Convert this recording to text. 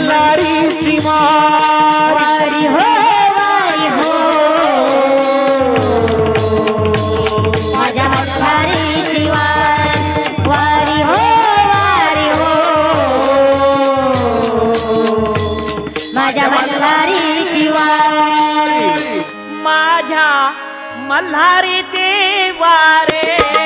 खिल्लारीची हो, हो. हो, वारी हो माझ्या मल्हारीची वार वारी हो. माझ्या मल्हारीची वार माझ्या मल्हारीची वारे.